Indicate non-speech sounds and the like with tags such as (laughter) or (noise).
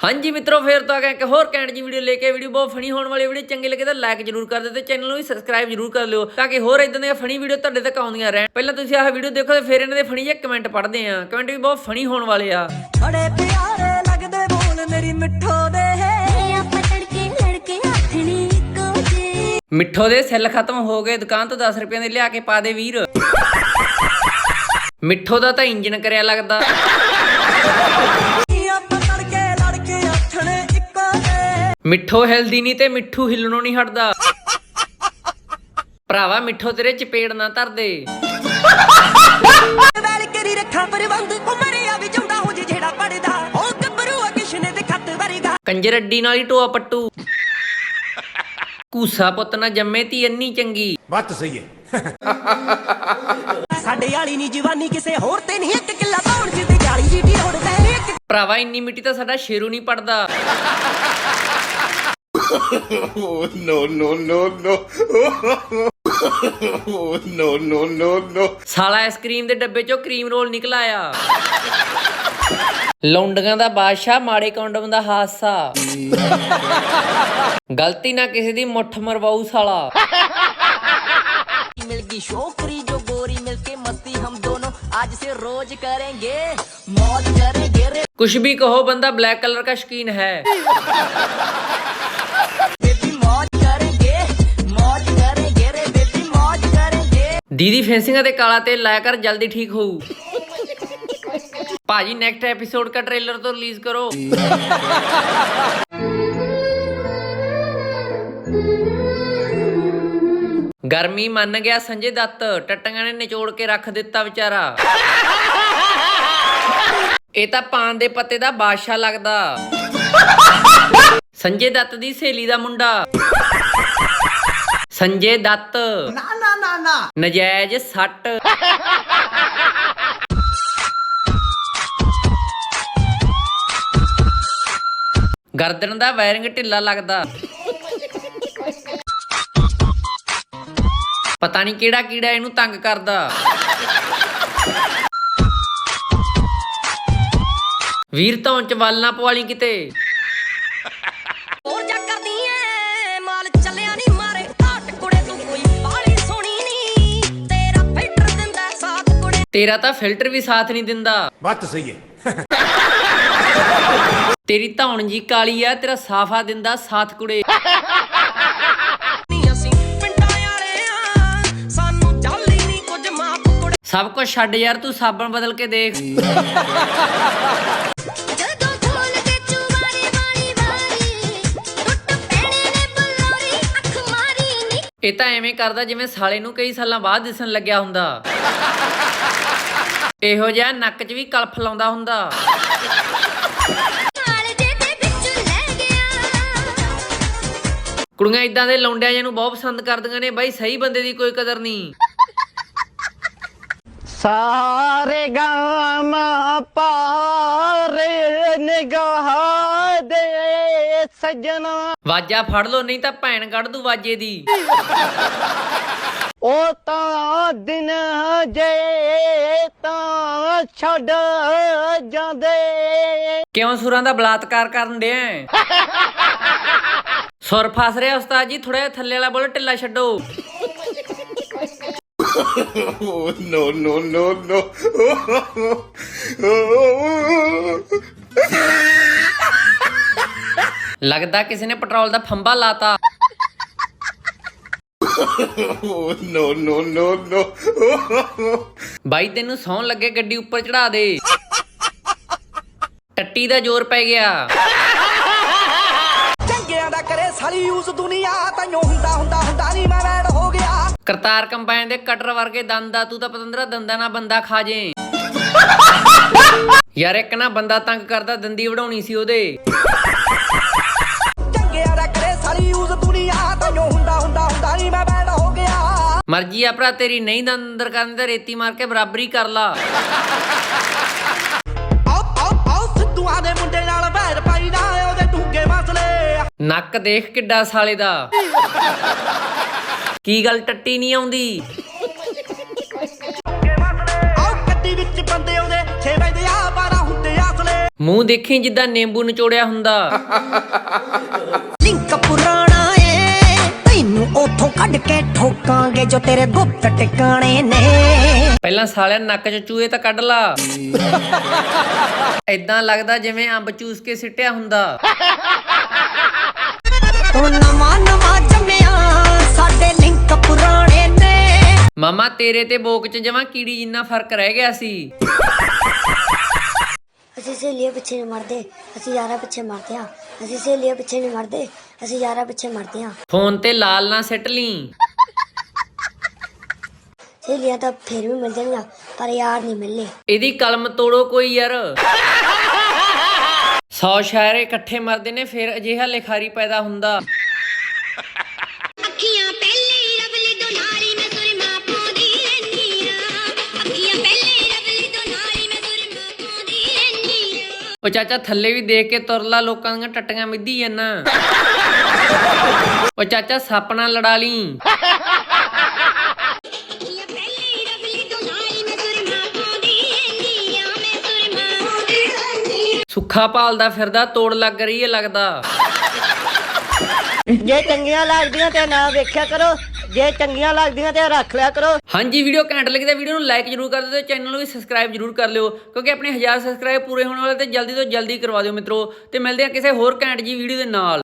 ਹਾਂਜੀ ਮਿੱਤਰੋ ਫੇਰ ਤੋਂ ਆ ਗਿਆ ਇੱਕ ਹੋਰ ਕੈਂਟ ਜੀ ਵੀਡੀਓ ਲੈ ਕੇ ਵੀਡੀਓ ਬਹੁਤ ਫਨੀ ਹੋਣ ਵਾਲੀ ਵੀਡੀਓ ਚੰਗੀ ਲੱਗੇ ਤਾਂ ਲਾਈਕ ਜਰੂਰ ਕਰ ਦਿਓ ਤੇ ਚੈਨਲ ਨੂੰ ਵੀ ਸਬਸਕ੍ਰਾਈਬ ਜਰੂਰ ਕਰ ਲਿਓ ਤਾਂ ਕਿ ਹੋਰ ਇਦਾਂ ਦੀਆਂ ਫਨੀ ਵੀਡੀਓ ਤੁਹਾਡੇ ਤੱਕ ਆਉਂਦੀਆਂ ਰਹਿਣ। ਪਹਿਲਾਂ ਤੁਸੀਂ ਆਹ ਵੀਡੀਓ ਦੇਖੋ ਤੇ ਫਿਰ ਇਹਨਾਂ ਦੇ ਫਨੀ ਜਿਹੇ ਕਮੈਂਟ ਪੜ੍ਹਦੇ ਆ। ਕਮੈਂਟ ਵੀ ਬਹੁਤ ਫਨੀ ਹੋਣ ਵਾਲੇ ਆ। ਬੜੇ ਪਿਆਰੇ ਲੱਗਦੇ ਬੋਲ ਮੇਰੀ ਮਿੱਠੋ ਦੇ। ਆਪਾਂ ਤੜਕੇ ਲੜਕੇ ਆਥਣੀ ਇੱਕੋ ਜੇ ਮਿੱਠੋ ਦੇ ਸੈੱਲ ਖਤਮ ਹੋ ਗਏ ਦੁਕਾਨ ਤੋਂ 10 ਰੁਪਏ ਦੇ ਲਿਆ ਕੇ ਪਾ ਦੇ ਵੀਰ। ਮਿੱਠੋ ਦਾ ਤਾਂ ਇੰਜਨ ਕਰਿਆ ਲੱਗਦਾ। ਮਿੱਠੋ ਹਿਲਦੀ ਨਹੀਂ ਤੇ ਮਿੱਠੂ ਹਿੱਲਣੋਂ ਨਹੀਂ ਹਟਦਾ। ਭਰਾਵਾ ਮਿੱਠੋ ਤੇਰੇ ਚਪੇੜ ਨਾ ਧਰਦੇ ਵੈਲ (laughs) ਕਰੀ ਰੱਖਾਂ ਪ੍ਰਬੰਧ ਉਹ ਮਰਿਆ ਵੀ ਜਾਂਦਾ ਹੋ ਜੇ ਜਿਹੜਾ ਪੜਦਾ ਉਹ ਗੱਭਰੂ ਆ ਕਿਸ਼ਨੇ ਦੇ ਖੱਤ ਵਰਗਾ। ਕੰਜਰ ਅੱਡੀ ਨਾਲ ਹੀ ਟੋਆ ਪੱਟੂ। ਕੂਸਾ ਪੁੱਤ ਨਾ ਜੰਮੇ ਤੀ ਇੰਨੀ ਚੰਗੀ। ਬਾਤ ਸਹੀ ਹੈ। (laughs) ਸਾਡੇ ਵਾਲੀ ਨਹੀਂ ਜਵਾਨੀ ਕਿਸੇ ਹੋਰ ਤੇ ਨਹੀਂ ਇੱਕ ਕਿੱਲਾ ਪਾਉਣ ਚ ਤੇ 40 ਜੀਟੀ ਹੋਰ ਤੇ ਇੱਕ ਭਰਾਵਾ ਇੰਨੀ ਮਿੱਟੀ ਤਾਂ ਸਾਡਾ ਸ਼ੇਰੂ ਨਹੀਂ ਪੜਦਾ oh, no, no, no, no. ਨੋ ਨੋ ਨੋ ਸਾਲਾ ਆਈਸਕ੍ਰੀਮ ਦੇ ਡੱਬੇ ਚੋਂ ਕਰੀਮ ਰੋਲ ਨਿਕਲ ਆਇਆ। ਲੌਂਡੀਆਂ ਦਾ ਬਾਦਸ਼ਾਹ ਮਾੜੇ ਕੌਂਡਮ ਦਾ ਹਾਸਾ ਗਲਤੀ ਨਾ ਕਿਸੇ ਦੀ ਮੁੱਠ ਮਰਵਾਉ ਸਾਲਾ। ਮਿਲ ਗਈ ਸ਼ੋਕਰੀ ਜੋ ਗੋਰੀ ਮਿਲ ਕੇ ਮਸਤੀ ਹਮ ਦੋਨੋਂ ਅੱਜ ਸੇ ਰੋਜ਼ ਕਰਾਂਗੇ ਮੌਤ ਕਰੇਗੇ ਕੁਛ ਵੀ ਕਹੋ ਬੰਦਾ ਬਲੈਕ ਕਲਰ ਦਾ ਸ਼ਕੀਨ ਹੈ। ਦੀਦੀ ਫੈਂਸਿੰਗ ਤੇ ਕਾਲਾ ਤੇਲ ਲਾਇਆ ਕਰ, ਜਲਦੀ ਠੀਕ ਹੋਊ। ਭਾਜੀ ਨੈਕਸਟ ਐਪੀਸੋਡ ਦਾ ਟ੍ਰੇਲਰ ਤੋਂ ਰਿਲੀਜ਼ ਕਰੋ। ਗਰਮੀ ਮੰਨ ਗਿਆ ਸੰਜੇ ਦੱਤ, ਟੱਟੀਆਂ ਨੇ ਨਿਚੋੜ ਕੇ ਰੱਖ ਦਿੱਤਾ ਵਿਚਾਰਾ। ਇਹ ਤਾਂ ਪਾਨ ਦੇ ਪੱਤੇ ਦਾ ਬਾਦਸ਼ਾਹ ਲੱਗਦਾ। ਸੰਜੇ ਦੱਤ ਦੀ ਸਹੇਲੀ ਦਾ ਮੁੰਡਾ। ਸੰਜੇ ਦੱਤ। ਨਾ ਨਾ ਨਾ ਨਜਾਇਜ਼ ਸੱਟ। ਗਰਦਨ ਦਾ ਵਾਇਰਿੰਗ ਢਿੱਲਾ ਲੱਗਦਾ। ਪਤਾ ਨਹੀਂ ਕਿਹੜਾ ਕੀੜਾ ਇਹਨੂੰ ਤੰਗ ਕਰਦਾ। ਵੀਰ ਤੋਂ ਚ ਵੱਲ ਨਾ ਪਵਾਲੀ ਕਿਤੇ। ਤੇਰਾ ਤਾਂ ਫਿਲਟਰ ਵੀ ਸਾਥ ਨਹੀਂ ਦਿੰਦਾ। ਬਾਤ ਸਹੀ ਹੈ। ਤੇਰੀ ਧੌਣ ਜੀ ਕਾਲੀ ਆ ਤੇਰਾ ਸਾਫਾ ਦਿੰਦਾ ਸਾਥ ਕੁੜੇ। ਸਭ ਕੁਝ ਛੱਡ ਯਾਰ ਤੂੰ ਸਾਬਣ ਬਦਲ ਕੇ ਦੇਖ। ਜਦੋਂ ਖੋਲ ਕੇ ਚੁਮਾਰੀ ਵਾਲੀ ਵਾਰੀ ਟੁੱਟ ਪੈਣੇ ਨੇ ਬੁਲੋਰੀ ਅੱਖ ਮਾਰੀ ਨੀ ਇਹ ਤਾਂ ਐਵੇਂ ਕਰਦਾ ਜਿਵੇਂ ਸਾਲੇ ਨੂੰ ਕਈ ਸਾਲਾਂ ਬਾਅਦ ਦਿਸਣ ਲੱਗਿਆ ਹੁੰਦਾ। ਇਹੋ ਜਿਹਾ ਨੱਕ 'ਚ ਵੀ ਕਲਫ ਲਾਉਂਦਾ ਹੁੰਦਾ। ਨਾਲ ਜੇ ਦੇ ਵਿੱਚ ਲੈ ਗਿਆ। ਕੁੜੀਆਂ ਇਦਾਂ ਦੇ ਲੌਂਡਿਆਂ ਜਿਹਨੂੰ ਬਹੁਤ ਪਸੰਦ ਕਰਦੀਆਂ ਨੇ ਬਾਈ ਸਹੀ ਬੰਦੇ ਦੀ ਕੋਈ ਕਦਰ ਨਹੀਂ। ਸਾਰੇ ਗਾਮ ਪਾਰੇ ਨਿਗਾਹ ਦੇ ਸਜਣਾ। ਵਾਜਾ ਫੜ ਲੋ ਨਹੀਂ ਤਾਂ ਭੈਣ ਕੱਢ ਦੂ ਵਾਜੇ ਦੀ। ਉਹ ਤਾਂ ਦਿਨ ਜੇ ਤਾਂ ਛੱਡ ਜਾਂਦੇ ਕਿਉਂ ਸੁਰਾਂ ਦਾ ਬਲਾਤਕਾਰ ਕਰਨ ਡਿਆ? ਸੁਰ ਫਸ ਰਿਹਾ ਉਸਤਾਦ ਜੀ ਥੋੜਾ ਜਿਹਾ ਥੱਲੇ ਵਾਲਾ ਬੋਲ ਢਿੱਲਾ ਛੱਡੋ no, no, no. Oh, ਲੱਗਦਾ ਕਿਸੇ ਨੇ ਪੈਟਰੋਲ ਦਾ ਫੰਬਾ ਲਾਤਾ (laughs) no, no, no, no. ਬਾਈ ਤੈਨੂੰ ਸੌਣ ਲੱਗੇ ਗੱਡੀ ਉੱਪਰ ਚੜਾ ਦੇ। ਟੱਟੀ ਦਾ ਜ਼ੋਰ ਪੈ ਗਿਆ। ਚੰਗਿਆਂ ਦਾ ਕਰੇ ਸਾਲੀ ਯੂਜ਼ ਦੁਨੀਆ ਤੈਨੂੰ ਹੁੰਦਾ ਹੁੰਦਾ ਹੁੰਦਾ ਨਹੀਂ ਮੈਂ ਵੈੜ ਹੋ ਗਿਆ। ਕਰਤਾਰ ਕੰਬਾਈਨ ਦੇ ਕਟਰ ਵਰਗੇ ਦੰਦ ਆ ਤੂੰ ਤਾਂ ਪਤੰਦਰਾ ਦੰਦਾਂ ਨਾਲ ਬੰਦਾ ਖਾ ਜੇ। ਯਾਰ ਇੱਕ ਨਾ ਬੰਦਾ ਤੰਗ ਕਰਦਾ ਦੰਦੀ ਵਢਾਉਣੀ ਸੀ ਉਹਦੇ। ਚੰਗਿਆਂ ਦਾ ਕਰੇ ਸਾਲੀ ਯੂਜ਼ ਦੁਨੀਆ ਤੈਨੂੰ ਹੁੰਦਾ ਹੁੰਦਾ ਹੁੰਦਾ ਨਹੀਂ ਮੈਂ ਵੈੜ ਹੋ ਗਿਆ। ਮਰਜ਼ੀ ਆ ਭਰਾ ਤੇਰੀ ਨਹੀਂ ਦੰਦ ਅੰਦਰ ਕਰਨ ਤੇ ਰੇਤੀ ਮਾਰ ਕੇ ਬਰਾਬਰੀ ਕਰ ਲਾ। ਆਓ ਆਓ ਆਓ ਸਿੱਧੂਆਂ ਦੇ ਮੁੰਡੇ ਨਾਲ ਵੈਰ ਪਾਈ ਨਾ ਉਹਦੇ ਡੂੰਗੇ ਮਸਲੇ। ਨੱਕ ਦੇਖ ਕਿੱਡਾ ਸਾਲੇ ਦਾ। ਕੀ ਗੱਲ ਟੱਟੀ ਨਹੀਂ ਆਉਂਦੀ? ਆਓ ਗੱਡੀ ਵਿੱਚ ਬੰਦੇ ਆਉਂਦੇ ਛੇ ਵਜੇ ਆ 12 ਹੁੰਦੇ ਆਸਲੇ ਮੂੰਹ ਦੇਖੀ ਜਿੱਦਾਂ ਨਿੰਬੂ ਨਿਚੋੜਿਆ ਹੁੰਦਾ। ਕੱਢ ਕੇ ਠੋਕਾਂਗੇ ਜੋ ਤੇਰੇ ਗੁੱਤ ਟਿਕਾਣੇ ਨੇ। ਪਹਿਲਾਂ ਸਾਲਿਆ ਨੱਕ 'ਚ ਚੂਹੇ ਤਾਂ ਕੱਢ ਲਾ। ਐਦਾਂ ਲੱਗਦਾ ਜਿਵੇਂ ਅੰਬ ਚੂਸ ਕੇ ਸਿੱਟਿਆ ਹੁੰਦਾ। ਤੂੰ ਨਵਾਂ ਨਵਾਂ ਜੰਮਿਆ ਸਾਡੇ ਲਿੰਕ ਪੁਰਾਣੇ ਨੇ। ਮਾਮਾ ਤੇਰੇ ਤੇ ਬੋਕ 'ਚ ਜਮਾਂ ਕੀੜੀ ਜਿੰਨਾ ਫ਼ਰਕ ਰਹਿ ਗਿਆ ਸੀ। ਅਸੀਂ ਸਹੇਲੀਆਂ ਪਿੱਛੇ ਨਹੀਂ ਮਰਦੇ ਅਸੀਂ ਯਾਰਾਂ ਪਿੱਛੇ ਮਰਦੇ ਹਾਂ। ਅਸੀਂ ਸਹੇਲੀਆਂ ਪਿੱਛੇ ਨਹੀਂ ਮਰਦੇ ਅਸੀਂ ਯਾਰਾਂ ਪਿੱਛੇ ਮਰਦੇ ਹਾਂ। ਫੋਨ ਤੇ ਲਾਲ ਨਾ ਸਿੱਟ ਲਈ। ਸਹੇਲੀਆਂ ਤਾਂ ਫੇਰ ਵੀ ਮਿਲ ਜਾਣਗੀਆਂ ਪਰ ਯਾਰ ਨਹੀਂ ਮਿਲਨੇ। ਇਹਦੀ ਕਲਮ ਤੋੜੋ ਕੋਈ ਯਾਰ। ਸੌ ਸ਼ਾਇਰ ਇਕੱਠੇ ਮਰਦੇ ਨੇ ਫਿਰ ਅਜਿਹਾ ਲਿਖਾਰੀ ਪੈਦਾ ਹੁੰਦਾ। ਉਹ ਚਾਚਾ ਥੱਲੇ ਵੀ ਦੇਖ ਕੇ ਤੁਰਲਾ, ਲੋਕਾਂ ਦੀਆਂ ਟੱਟੀਆਂ ਮਿੱਧੀ ਜਾਂਦਾ। ਉਹ ਚਾਚਾ ਸੱਪ ਨਾਲ ਲੜਾ ਲਈ। ਸੁੱਖਾ ਭਾਲਦਾ ਫਿਰਦਾ, ਤੋੜ ਲੱਗ ਰਹੀ ਹੈ ਲੱਗਦਾ। ਜੇ ਚੰਗੀਆਂ ਲੱਗਦੀਆਂ ਤੇ ਨਾ ਵੇਖਿਆ ਕਰੋ। ਜੇ ਚੰਗੀਆਂ ਲੱਗਦੀਆਂ ਤੇ ਰੱਖ ਲਿਆ ਕਰੋ। ਹਾਂਜੀ, ਵੀਡੀਓ ਘੈਂਟ ਲੱਗੀ ਤਾਂ ਵੀਡੀਓ ਨੂੰ ਲਾਈਕ ਜਰੂਰ ਕਰ ਦਿਓ ਤੇ ਚੈਨਲ ਨੂੰ ਵੀ ਸਬਸਕ੍ਰਾਈਬ ਜਰੂਰ ਕਰ ਲਿਓ, ਕਿਉਂਕਿ ਆਪਣੇ 1000 ਸਬਸਕ੍ਰਾਈਬ ਪੂਰੇ ਹੋਣ ਵਾਲੇ ਤੇ ਜਲਦੀ ਤੋਂ ਜਲਦੀ ਕਰਵਾ ਦਿਓ ਮਿੱਤਰੋ। ਤੇ ਮਿਲਦੇ ਆ ਕਿਸੇ ਹੋਰ ਘੈਂਟ ਜੀ ਵੀਡੀਓ ਦੇ ਨਾਲ।